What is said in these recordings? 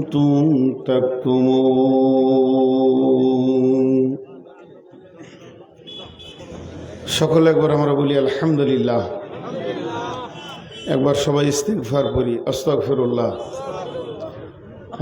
كنتم تكتمون সকলে একবার আমরা বলি আলহামদুলিল্লাহ একবার সবাই ইস্তিগফার করি আস্তাগফিরুল্লাহ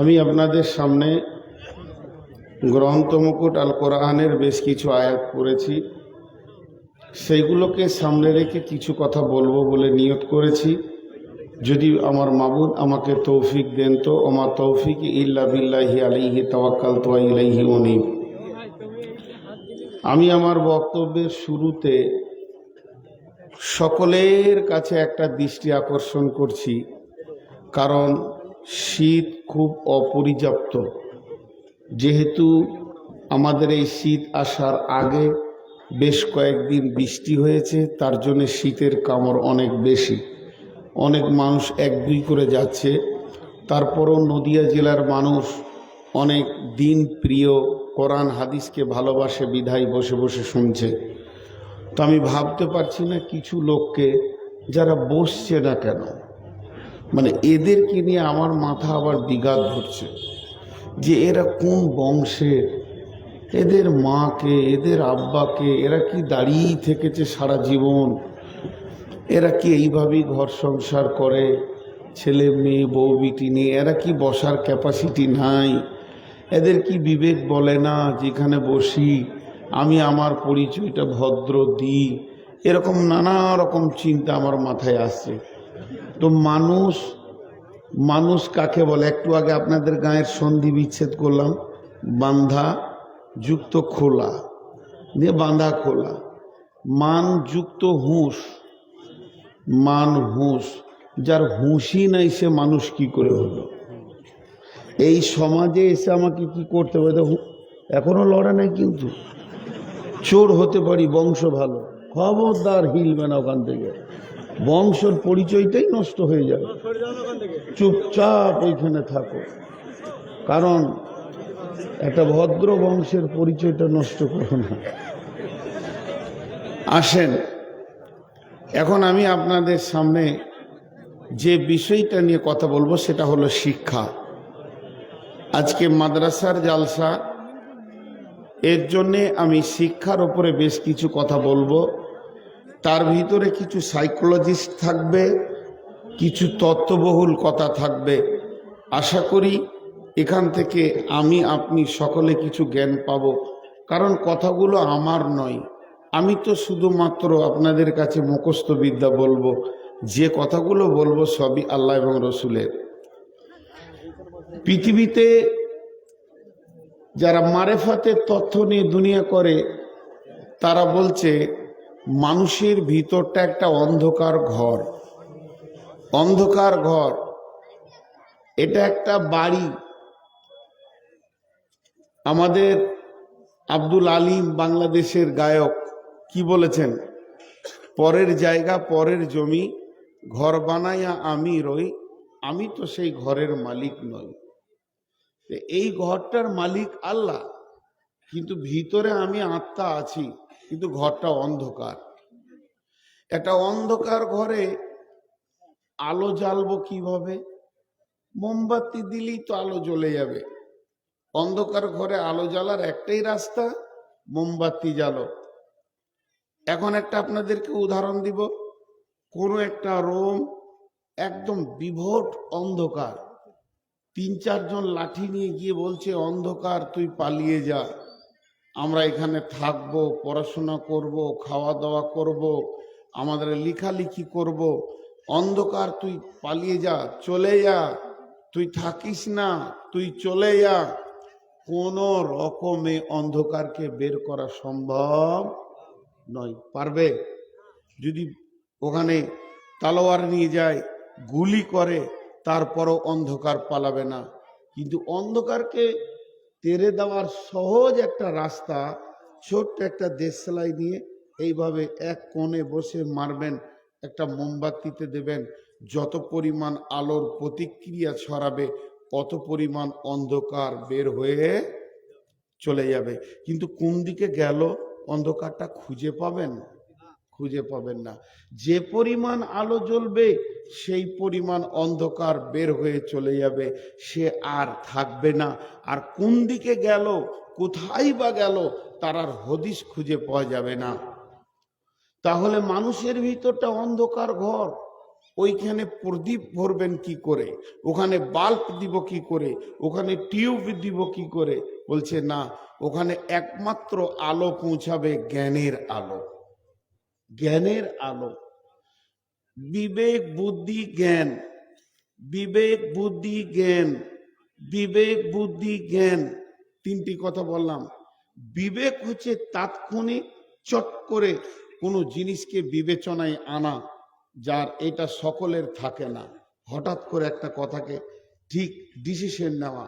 আমি আপনাদের সামনে গ্রন্থ মুকুট আল কোরআনের বেশ কিছু আয়াত পড়েছি সেইগুলোকে সামনে রেখে কিছু কথা বলবো বলে নিয়ত করেছি যদি আমার মাবুদ আমাকে তৌফিক দেন তো আমার তৌফিক ইল্লা বিল্লাহি আলাইহি তাওয়াক্কাল তো ইলাইহি আমি আমার বক্তব্যের শুরুতে সকলের কাছে একটা দৃষ্টি আকর্ষণ করছি, কারণ শীত খুব অপরিযাপ্ত। যেহেতু আমাদের এই শীত আসার আগে বেশ কয়েকদিন বৃষ্টি হয়েছে, তার জন্য শীতের কামড় অনেক বেশি। অনেক মানুষ এক দুই করে যাচ্ছে। তারপরও নদিয়া জেলার মানুষ অনেক দিন প্রিয় কোরআন হাদিসকে ভালোবাসে, বিধায় বসে বসে শুনছে। তো আমি ভাবতে পারছি না কিছু লোককে যারা বসছে না কেন। মানে এদেরকে নিয়ে আমার মাথা আবার বিঘাত ধরছে যে এরা কোন বংশের? এদের মাকে, এদের আব্বাকে, এরা কি দাঁড়িয়েই থেকেছে সারা জীবন? এরা কি এইভাবেই ঘর সংসার করে? ছেলে মেয়ে, বউ বিটি নিয়ে এরা কি বসার ক্যাপাসিটি নাই? এদের কি বিবেক বলে না, যেখানে বসি, আমি আমার পরিচয়টা ভদ্র দিই? এরকম নানা রকম চিন্তা আমার মাথায় আসছে। তো মানুষ মানুষ কাকে বলে? একটু আগে আপনাদের গায়ের সন্ধি বিচ্ছেদ করলাম। বান্ধা যুক্ত খোলা। দিয়ে বাঁধা খোলা। মান যুক্ত হুঁশ। মান হুঁশ যার হুঁশই নাই, সে মানুষ কি করে হলো? এই সমাজে এসে আমাকে কি করতে হবে? দেখো, এখনও লড়ে নাই কিন্তু। চোর হতে পারি, বংশ ভালো। খবরদার হিলবে না ওখান থেকে। বংশের পরিচয়টাই নষ্ট হয়ে যাবে। চুপচাপ ওইখানে থাকো। কারণ একটা ভদ্র বংশের পরিচয়টা নষ্ট করো না। আসেন। এখন আমি আপনাদের সামনে যে বিষয়টা নিয়ে কথা বলব সেটা হলো শিক্ষা। আজকে মাদ্রাসার জালসা, এর জন্যে আমি শিক্ষার ওপরে বেশ কিছু কথা বলব। তার ভিতরে কিছু সাইকোলজিস্ট থাকবে, কিছু তত্ত্ববহুল কথা থাকবে। আশা করি এখান থেকে আমি, আপনি সকলে কিছু জ্ঞান পাব। কারণ কথাগুলো আমার নয়। আমি তো শুধুমাত্র আপনাদের কাছে মুখস্থ বিদ্যা বলব, যে কথাগুলো বলব সবই আল্লাহ এবং রসুলের। পৃথিবীতে যারা মারেফাতের তথ্য নিয়ে দুনিয়া করে, তারা বলছে, মানুষের ভিতরটা একটা অন্ধকার ঘর। অন্ধকার ঘর। এটা একটা বাড়ি। আমাদের আব্দুল আলিম বাংলাদেশের গায়ক কি বলেছেন? পরের জায়গা, পরের জমি, ঘর বানাইয়া আমি রই, আমি তো সেই ঘরের মালিক নই। এই ঘরটার মালিক আল্লাহ, কিন্তু ভিতরে আমি আত্মা আছি, কিন্তু ঘরটা অন্ধকার। একটা অন্ধকার ঘরে আলো জ্বালবো কীভাবে? মোমবাতি দিলেই তো আলো জ্বলে যাবে। অন্ধকার ঘরে আলো জ্বালার একটাই রাস্তা, মোমবাতি জ্বালো। এখন একটা আপনাদেরকে উদাহরণ দিব। কোনো একটা রোম একদম বিভট অন্ধকার। তিন চারজন লাঠি নিয়ে গিয়ে বলছে, অন্ধকার, তুই পালিয়ে যা। আমরা এখানে থাকব, পড়াশোনা করব খাওয়া দাওয়া করব, আমাদের লেখালেখি করব। অন্ধকার, তুই পালিয়ে যা, চলে যা। তুই থাকিস না, তুই চলে যা। কোনো রকমে অন্ধকারকে বের করা সম্ভব নয়, পারবে? যদি ওখানে তালোয়ার নিয়ে যায়, গুলি করে, তারপরও অন্ধকার পালাবে না। কিন্তু অন্ধকারকে তেরে দেওয়ার সহজ একটা রাস্তা, ছোট্ট একটা দেশ সেলাই নিয়ে এইভাবে এক কোণে বসে মারবেন, একটা মোমবাতিতে দেবেন। যত পরিমাণ আলোর প্রতিক্রিয়া ছড়াবে, অত পরিমাণ অন্ধকার বের হয়ে চলে যাবে। কিন্তু কোন দিকে গেল? অন্ধকারটা খুঁজে পাবেন? খুঁজে পাবেন না। যে পরিমাণ আলো জ্বলবে, সেই পরিমাণ অন্ধকার বের হয়ে চলে যাবে। সে আর থাকবে না। আর কোন দিকে গেল, কোথায় বা গেল, তার আর হদিস খুঁজে পাওয়া যাবে না। তাহলে মানুষের ভিতরটা অন্ধকার ঘর। ওইখানে প্রদীপ ভরবেন কি করে? ওখানে বাল্ব দিব কি করে? ওখানে টিউব দিব কি করে? বলছে, না, ওখানে একমাত্র আলো পৌঁছাবে জ্ঞানের আলো। জ্ঞানের আলো। বিবেক, বুদ্ধি, জ্ঞান। বিবেক, বুদ্ধি, জ্ঞান। বিবেক, বুদ্ধি, জ্ঞান। তিনটি কথা বললাম। বিবেক হচ্ছে তাৎক্ষণিক, চট করে কোনো জিনিসকে বিবেচনায় আনা, যার এটা সকলের থাকে না। হঠাৎ করে একটা কথাকে ঠিক ডিসিশন নেওয়া।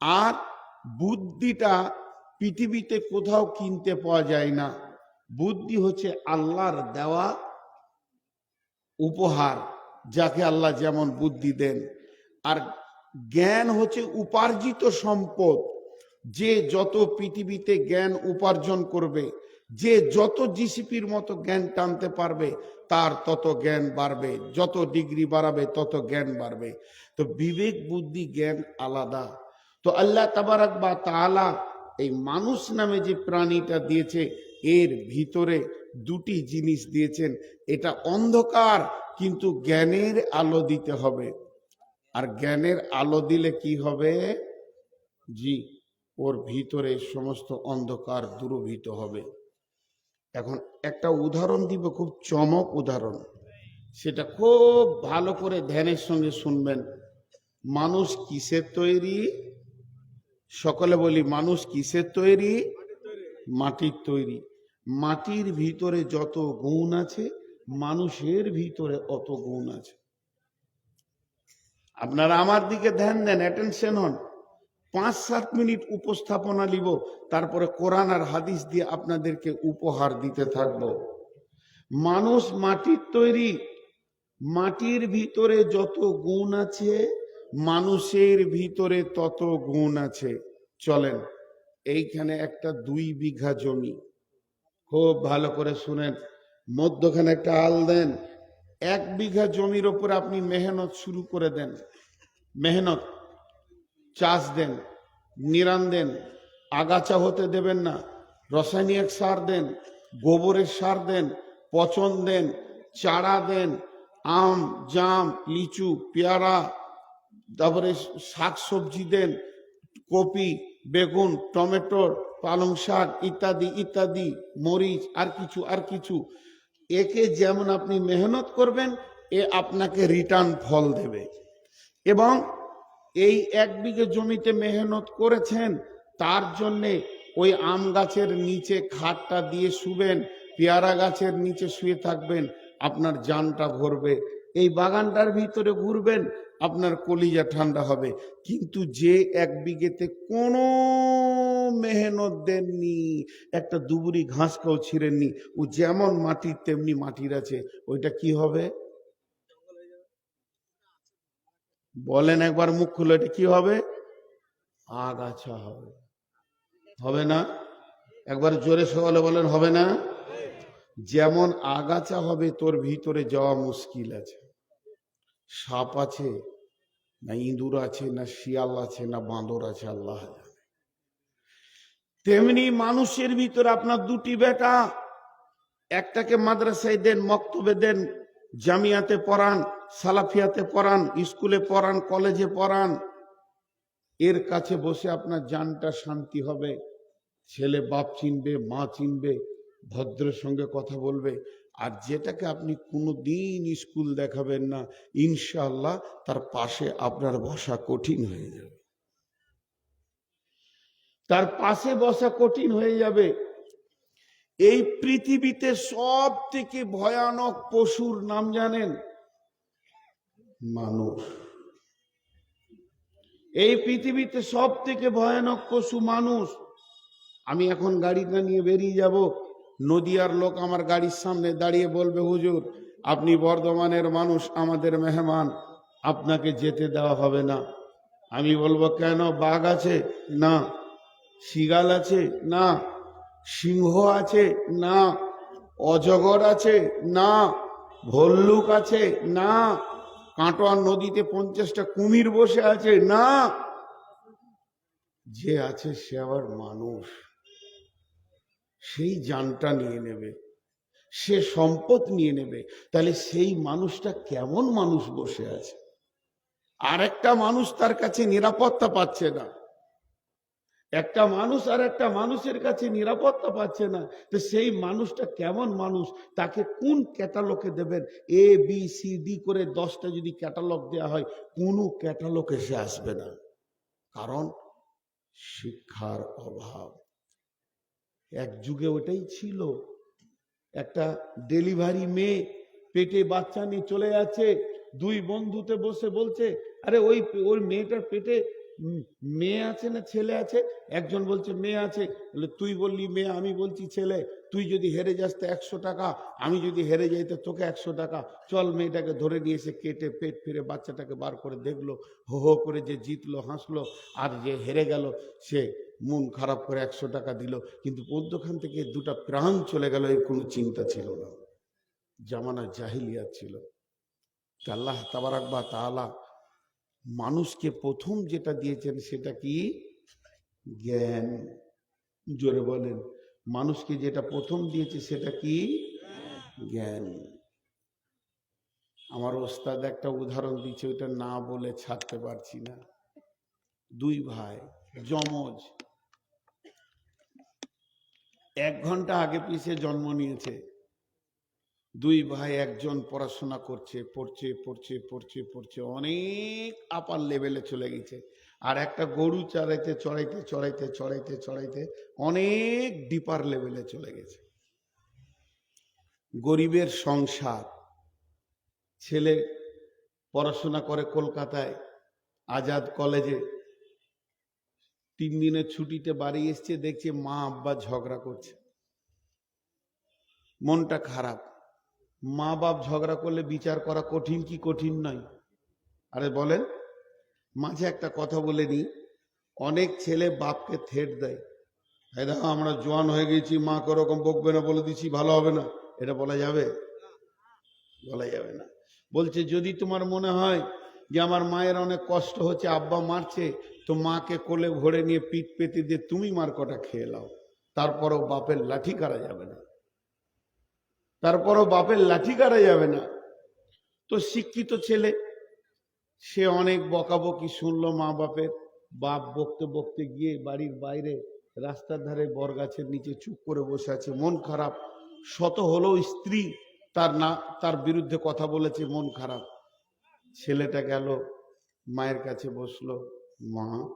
আর বুদ্ধিটা পৃথিবীতে কোথাও কিনতে পাওয়া যায় না। বুদ্ধি হচ্ছে আল্লাহর দেওয়া উপহার, যাকে আল্লাহ যেমন বুদ্ধি দেন। আর জ্ঞান হচ্ছে উপার্জিত সম্পদ। যে যত পৃথিবীতে জ্ঞান উপার্জন করবে, যে যত জিসিপির মতো জ্ঞান টানতে পারবে, তার তত জ্ঞান বাড়বে। যত ডিগ্রি বাড়াবে, তত জ্ঞান বাড়বে। তো বিবেক, বুদ্ধি, জ্ঞান আলাদা। তো আল্লাহ তাবারাক বা তালা এই মানুষ নামে যে প্রাণীটা দিয়েছে, এর ভিতরে দুটি জিনিস দিয়েছেন। এটা অন্ধকার, কিন্তু জ্ঞানের আলো দিতে হবে। আর জ্ঞানের আলো দিলে কি হবে? জি, ওর ভিতরে সমস্ত অন্ধকার দূরভূত হবে। এখন একটা উদাহরণ দিব, খুব চমক উদাহরণ। সেটা খুব ভালো করে ধ্যানের সঙ্গে শুনবেন। মানুষ কিসের তৈরি? সকলে বলি, মানুষ কিসের তৈরি? মাটির তৈরি। মাটির ভিতরে যত গুণ আছে, মানুষের ভিতরে অত গুণ আছে। আপনারা আমার দিকে ধ্যান দেন অ্যাটেনশন হন। পাঁচ সাত মিনিট উপস্থাপনা নিব, তারপরে কোরআন আর হাদিস দিয়ে আপনাদেরকে উপহার দিতে থাকব। মানুষ মাটির তৈরি। মাটির ভিতরে যত গুণ আছে মানুষের ভিতরে তত গুণ আছে। চলেন, এইখানে একটা দুই বিঘা জমি। খুব ভালো করে শুনেন। মধ্যখানে একটা আল দেন। এক বিঘা জমির ওপর আপনি মেহনত শুরু করে দেন। মেহনত, চাষ দেন, নিরান দেন, আগাছা হতে দেবেন না। রাসায়নিক সার দেন, গোবরের সার দেন, পচন দেন, চারা দেন, আম, জাম, লিচু, পেয়ারা তারপরে শাক সবজি দেন, কপি, বেগুন টমেটোর পালং শাক ইত্যাদি ইত্যাদি, মরিচ, আর কিছু আর কিছু। একে যেমন আপনি মেহনত করবেন, এ আপনাকে রিটার্ন ফল দেবে। এবং এই এক বিঘে জমিতে মেহনত করেছেন, তার জন্যে ওই আম গাছের নিচে খাটটা দিয়ে শুবেন, পেয়ারা গাছের নিচে শুয়ে থাকবেন, আপনার জানটা ভরবে। এই বাগানটার ভিতরে ঘুরবেন আপনার কলিজা ঠান্ডা হবে। কিন্তু যে এক বিঘেতে কোনো মেহনত দেননি, একটা দুবুরি ঘাস কেউ ছিঁড়েননি, ও যেমন মাটির তেমনি মাটির আছে, ওইটা কি হবে? বলেন একবার মুখ খুলে, এটা কি হবে? আগাছা হবে। হবে না? একবার জোরে সকালে বলেন, হবে না? যেমন আগাছা হবে, তোর ভিতরে যাওয়া মুশকিল আছে। সাপ আছে না ইঁদুর আছে, না শিয়াল আছে, না বাঁদর আছে, আল্লাহ তেমনি মানুষের ভিতরে আপনার দুটি বেটা, একটাকে মাদ্রাসায় দেন, মক্তবে দেন, জামিয়াতে পড়ান, সালাফিয়াতে পড়ান, স্কুলে পড়ান, কলেজে পড়ান। এর কাছে বসে আপনার জানটা শান্তি হবে। ছেলে বাপ চিনবে, মা চিনবে, ভদ্রের সঙ্গে কথা বলবে। আর যেটাকে আপনি কোনো দিন স্কুল দেখাবেন না ইনশাল্লাহ তার পাশে আপনার বসা কঠিন হয়ে যাবে। তার পাশে বসা কঠিন হয়ে যাবে। এই পৃথিবীতে সব থেকে ভয়ানক পশুর নাম জানেন? মানুষ। এই পৃথিবীতে সব থেকে ভয়ানক পশু মানুষ। আমি এখন গাড়িটা নিয়ে বেরিয়ে যাব। নদিয়ার লোক আমার গাড়ির সামনে দাঁড়িয়ে বলবে, হুজুর, আপনি বর্ধমানের মানুষ, আমাদের মেহমান, আপনাকে যেতে দেওয়া হবে না। আমি বলব, কেন? বাঘ আছে? না। শিগাল আছে? না। সিংহ আছে? না। অজগর আছে? না। ভল্লুক আছে? না। কাটোয়ার নদীতে পঞ্চাশটা কুমির বসে আছে? না। যে আছে সে আবার মানুষ। সেই জানটা নিয়ে নেবে, সে সম্পদ নিয়ে নেবে, তাহলে সেই মানুষটা কেমন মানুষ বসে আছে? আর একটা মানুষ তার কাছে নিরাপত্তা পাচ্ছে না। একটা মানুষ আর একটা মানুষের কাছে নিরাপত্তা পাচ্ছে না। তো সেই মানুষটা কেমন মানুষ? তাকে কোন ক্যাটালগে দেবেন? এ বি সি ডি করে দশটা যদি ক্যাটালগ দেওয়া হয়, কোনো ক্যাটালগ এসে আসবে না। কারণ শিক্ষার অভাব। এক যুগে ওটাই ছিল। একটা ডেলিভারি মেয়ে পেটে বাচ্চা নিয়ে চলে যাচ্ছে, দুই বন্ধুতে বসে বলছে, আরে ওই ওই মেয়েটার পেটে মেয়ে আছে না ছেলে আছে? একজন বলছে, মেয়ে আছে। তুই বললি মেয়ে, আমি বলছি ছেলে। তুই যদি হেরে যাস তো একশো টাকা, আমি যদি হেরে যাই তো তোকে একশো টাকা। চল মেয়েটাকে ধরে নিয়ে এসে কেটে পেট ফিরে বাচ্চাটাকে বার করে দেখল, হো হো করে যে জিতলো, হাসলো, আর যে হেরে গেল, সে মন খারাপ করে একশো টাকা দিল, কিন্তু মধ্যখান থেকে দুটা প্রাণ চলে গেল এর কোনো চিন্তা ছিল না। জামানা জাহিলিয়াত ছিল। আল্লাহ তাবারাকবা তালা মানুষকে প্রথম যেটা দিয়েছেন সেটা কি? জ্ঞান। জোরে বলেন। মানুষকে যেটা প্রথম দিয়েছে সেটা কি? জ্ঞান। আমার ওস্তাদ একটা উদাহরণ দিচ্ছে ওইটা না বলে ছাড়তে পারছি না। দুই ভাই, যমজ। এক ঘণ্টা আগে পিছিয়ে জন্ম নিয়েছে। দুই ভাই একজন পড়াশোনা করছে, পড়ছে পড়ছে পড়ছে পড়ছে, অনেক আপার লেভেলে চলে গেছে। আর একটা গরু চড়াইতে চড়াইতে চড়াইতে চড়াইতে চড়াইতে অনেক ডিপার লেভেলে চলে গেছে। গরিবের সংসার, ছেলে পড়াশোনা করে কলকাতায়, আজাদ কলেজে তিন দিনের ছুটিতে বাড়ি এসছে, দেখছে মা আব্বা ঝগড়া করছে। মনটা খারাপ। মা বাপ ঝগড়া করলে বিচার করা কঠিন কি কঠিন নয়। আরে বলেন, মাঝে একটা কথা বলে নি অনেক ছেলে বাপকে থেট দেয়। এই দেখো আমরা জোয়ান হয়ে গেছি মা ওরকম বকবে না বলে দিচ্ছি, ভালো হবে না। এটা বলা যাবে? বলা যাবে না। বলছে, যদি তোমার মনে হয় যে আমার মায়ের অনেক কষ্ট হচ্ছে, আব্বা মারছে তো মাকে কোলে ভরে নিয়ে পিঠ পেতে দিয়ে তুমি মার কটা খেয়ে নাও। তারপরও বাপের লাঠি কারা যাবে না। তারপরও বাপের লাঠি কাটা যাবে না। তো শিক্ষিত ছেলে, সে অনেক বকাবকি শুনলো মা বাপের। বাপ বকতে বকতে গিয়ে বাড়ির বাইরে রাস্তার ধারে বরগাছের নিচে চুপ করে বসে আছে। মন খারাপ। শত হলেও স্ত্রী তার না, তার বিরুদ্ধে কথা বলেছে, মন খারাপ। ছেলেটা গেল, মায়ের কাছে বসল। মা,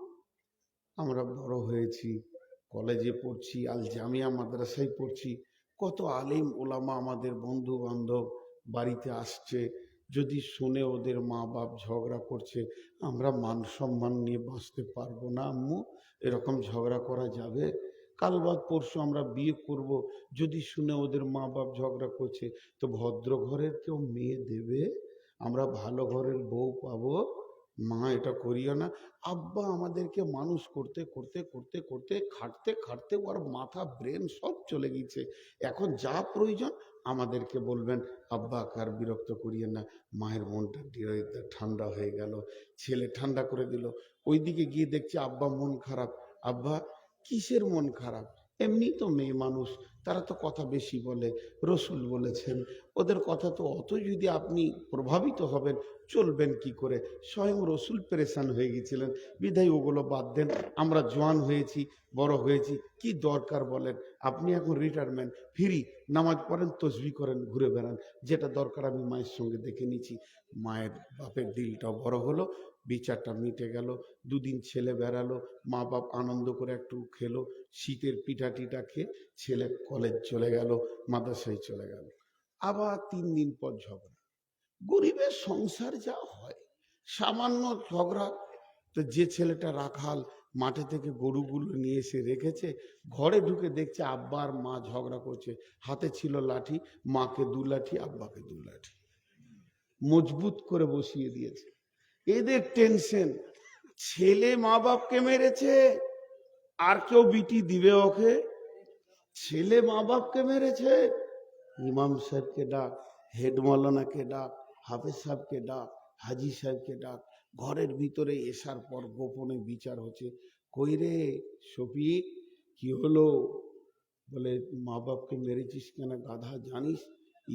আমরা বড় হয়েছি, কলেজে পড়ছি, আল জামিয়া মাদ্রাসায় পড়ছি। কত আলিম ওলামা আমাদের বন্ধু বান্ধব বাড়িতে আসছে, যদি শুনে ওদের মা বাপ ঝগড়া করছে, আমরা মান সম্মান নিয়ে বাঁচতে পারব না আম্মু? এরকম ঝগড়া করা যাবে? কাল বাদ পরশু আমরা বিয়ে করব, যদি শুনে ওদের মা বাপ ঝগড়া করছে, তো ভদ্র ঘরের কেউ মেয়ে দেবে? আমরা ভালো ঘরের বউ পাবো? মা এটা করিও না। আব্বা আমাদেরকে মানুষ করতে করতে করতে করতে, খাটতে খাটতে ওর মাথা ব্রেন সব চলে গেছে এখন যা প্রয়োজন আমাদেরকে বলবেন, আব্বা, কার বিরক্ত করিয়ে না। মায়ের মনটা ঠান্ডা হয়ে গেল। ছেলে ঠান্ডা করে দিল। ওইদিকে গিয়ে দেখছে আব্বা মন খারাপ। আব্বা, কিসের মন খারাপ? এমনি তো মেয়ে মানুষ, তারা তো কথা বেশি বলে, রসুল বলেছেন। ওদের কথা তো অত যদি আপনি প্রভাবিত হবেন, চলবেন কি করে? স্বয়ং রসুল পেরেশান হয়ে গেছিলেন। বিধায় ওগুলো বাদ দেন। আমরা জোয়ান হয়েছি, বড় হয়েছি, কি দরকার বলেন? আপনি এখন রিটায়ারমেন্ট ফিরি, নামাজ পড়েন, তসবি করেন, ঘুরে বেড়ান। যেটা দরকার আমি মায়ের সঙ্গে দেখে নিচ্ছি। মায়ের বাপের দিলটা বড় হলো বিচারটা মিটে গেল, দুদিন ছেলে বেড়ালো মা বাপ আনন্দ করে একটু খেলো, শীতের পিঠা টিঠা খেয়ে ছেলে কলেজ চলে গেল, মাদ্রাসায় চলে গেল। আবার তিন দিন পর ঝগড়া। গরিবের সংসার যা হয়, সামান্য ঝগড়া। তো যে ছেলেটা রাখাল মাঠে থেকে গরুগুলো নিয়ে এসে রেখেছে, ঘরে ঢুকে দেখছে আব্বা আর মা ঝগড়া করছে। হাতে ছিল লাঠি, মাকে দু লাঠি, আব্বাকে দু লাঠি। মজবুত করে বসিয়ে দিয়েছে। এদের টেনশন ছেলে মা বাপকে মেরেছে, আর কেউ বিটি দিবে ওকে? ছেলে মা বাপকে মেরেছে, ইমাম সাহেবকে ডাক, হেড মৌলানাকে ডাক, হাফেজ সাহেবকে ডাক, হাজি সাহেবকে ডাক, ঘরের ভিতরে এসার পর গোপনে বিচার হচ্ছে। কই রে শফিক, কি হলো? বলে মা বাপকে মেরেছিস কেন? গাধা জানিস?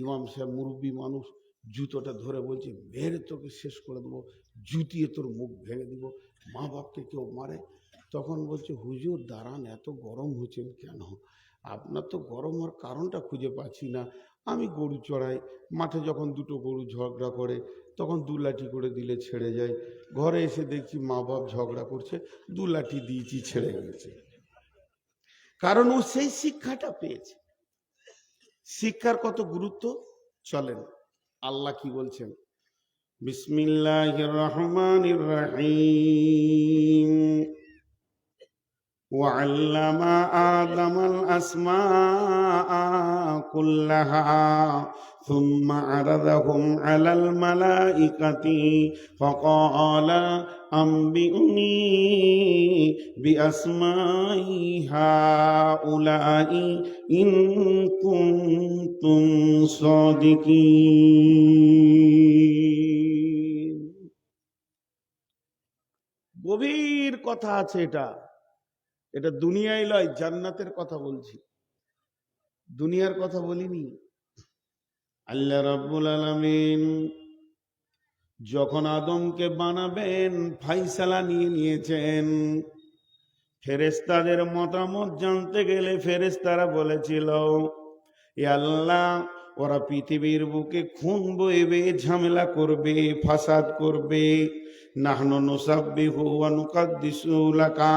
ইমাম সাহেব মুরব্বী মানুষ জুতোটা ধরে বলছে, মেরে তোকে শেষ করে দেবো, জুতিয়ে তোর মুখ ভেঙে দিব। মা বাপকে কেউ মারে। তখন বলছে, হুজুর, দাঁড়ান, এত গরম হচ্ছেন কেন? আপনার তো গরম হওয়ার কারণটা খুঁজে পাচ্ছি না। আমি গরু চড়াই, মাঠে যখন দুটো গরু ঝগড়া করে, তখন দু লাঠি করে দিলে ছেড়ে যায়। ঘরে এসে দেখছি মা বাপ ঝগড়া করছে, দু লাঠি দিয়েছি, ছেড়ে গেছে। কারণ ও সেই শিক্ষাটা পেয়েছে। শিক্ষার কত গুরুত্ব? চলেন আল্লাহ কি বলছেন? বিসমিল্লাহ রহমান রহিম। وعلم آدم الأسماء كلها ثم عرضهم على الملائكة فقال أنبئني بأسماء هؤلاء إن كنتم صادقين গভীর কথা আছে এটা এটা দুনিয়ায় লয়, জান্নাতের কথা বলছি। দুনিয়ার কথা বলিনি। আল্লাহ রাব্বুল আলামিন যখন আদমকে বানাবেন, ফাইসালা নিয়ে নিয়েছেন। ফেরেস্তাদের মতামত জানতে গেলে ফেরেস্তারা বলেছিল, এ আল্লাহ, ওরা পৃথিবীর বুকে খুন বইবে, ঝামেলা করবে, ফাসাদ করবে। নাহনু ওয়া নুকাদ্দিসু লাকা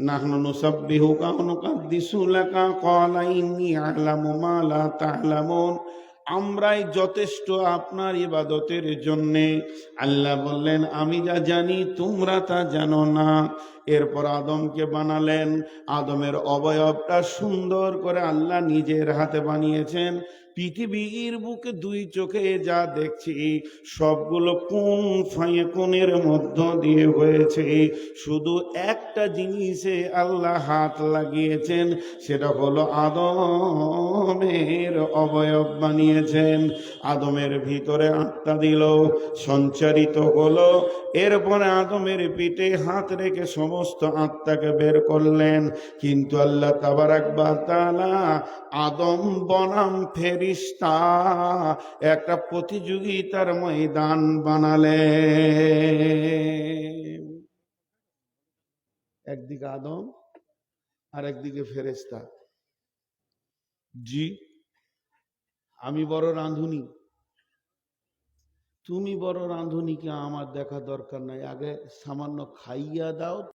নাহনু নুসাব্বিহুকা ওয়া লাকা, ক্বালা ইন্নী আ'লামু মা লা তা'লামুন। আমরাই যথেষ্ট আপনার ইবাদতের জন্যে। আল্লাহ বললেন, আমি যা জানি, তোমরা তা জানো না। এরপর আদমকে বানালেন। আদমের অবয়বটা সুন্দর করে আল্লাহ নিজের হাতে বানিয়েছেন। পৃথিবীর বুকে দুই চোখে যা দেখছি, সবগুলো কোন ফাঁয়ে কোনের মধ্য দিয়ে হয়েছে? শুধু একটা জিনিসে আল্লাহ হাত লাগিয়েছেন, সেটা হলো আদমের অবয়ব বানিয়েছেন। আদমের ভিতরে আত্মা দিল, সঞ্চারিত হলো। এরপরে আদমের পিঠে হাত রেখে সমস্ত আত্মাকে বের করলেন। কিন্তু আল্লাহ তাবারাক তাআলা আদম বনাম ফেরিস্তা একটা প্রতিযোগিতার ময়দান বানালে একদিকে আদম, আর একদিকে ফেরেস্তা জি, আমি বড় রাঁধুনি। তুমি বড় রাঁধুনিকে আমার দেখা দরকার নাই। আগে সামান্য খাইয়া দাও